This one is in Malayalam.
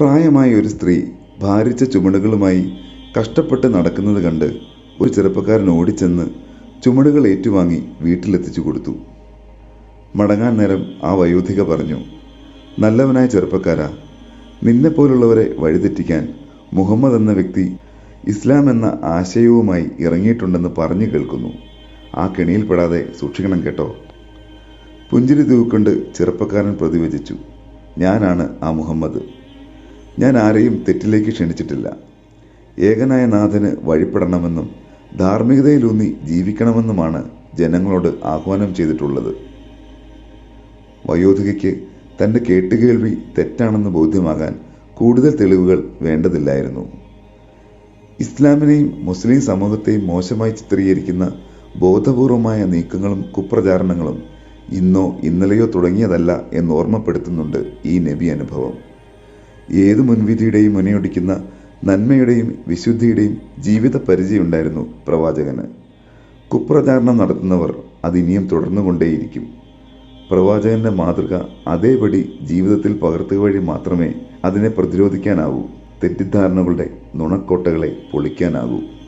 പ്രായമായ ഒരു സ്ത്രീ ഭാരിച്ച ചുമടുകളുമായി കഷ്ടപ്പെട്ട് നടക്കുന്നത് കണ്ട് ഒരു ചെറുപ്പക്കാരൻ ഓടിച്ചെന്ന് ചുമടുകൾ ഏറ്റുവാങ്ങി വീട്ടിലെത്തിച്ചു കൊടുത്തു. മടങ്ങാൻ നേരം ആ വയോധിക പറഞ്ഞു നല്ലവനായ ചെറുപ്പക്കാരാ നിന്നെപ്പോലുള്ളവരെ വഴിതെറ്റിക്കാൻ മുഹമ്മദ് എന്ന വ്യക്തി ഇസ്ലാം എന്ന ആശയവുമായി ഇറങ്ങിയിട്ടുണ്ടെന്ന് പറഞ്ഞു കേൾക്കുന്നു. ആ കെണിയിൽപ്പെടാതെ സൂക്ഷിക്കണം കേട്ടോ. പുഞ്ചിരി തൂക്കൊണ്ട് ചെറുപ്പക്കാരൻ പ്രതിവചിച്ചു ഞാനാണ് ആ മുഹമ്മദ്. ഞാൻ ആരെയും തെറ്റിലേക്ക് ക്ഷണിച്ചിട്ടില്ല. ഏകനായ നാഥന് വഴിപ്പെടണമെന്നും ധാർമ്മികതയിലൂന്നി ജീവിക്കണമെന്നുമാണ് ജനങ്ങളോട് ആഹ്വാനം ചെയ്തിട്ടുള്ളത്. വയോധികയ്ക്ക് തന്റെ കേട്ടുകേൾവി തെറ്റാണെന്ന് ബോധ്യമാകാൻ കൂടുതൽ തെളിവുകൾ വേണ്ടതില്ലായിരുന്നു. ഇസ്ലാമിനെയും മുസ്ലിം സമൂഹത്തെയും മോശമായി ചിത്രീകരിക്കുന്ന ബോധപൂർവമായ നീക്കങ്ങളും കുപ്രചാരണങ്ങളും ഇന്നോ ഇന്നലെയോ തുടങ്ങിയതല്ല എന്ന് ഓർമ്മപ്പെടുത്തുന്നുണ്ട് ഈ നബി അനുഭവം. ഏതു മുൻവിധിയുടെയും മുനയൊടിക്കുന്ന നന്മയുടെയും വിശുദ്ധിയുടെയും ജീവിത പരിചയമുണ്ടായിരുന്നു പ്രവാചകന്. കുപ്രചാരണം നടത്തുന്നവർ അതിനിയും തുടർന്നുകൊണ്ടേയിരിക്കും. പ്രവാചകന്റെ മാതൃക അതേപടി ജീവിതത്തിൽ പകർത്തുക വഴി മാത്രമേ അതിനെ പ്രതിരോധിക്കാനാവൂ. തെറ്റിദ്ധാരണകളുടെ നുണക്കോട്ടകളെ പൊളിക്കാനാകൂ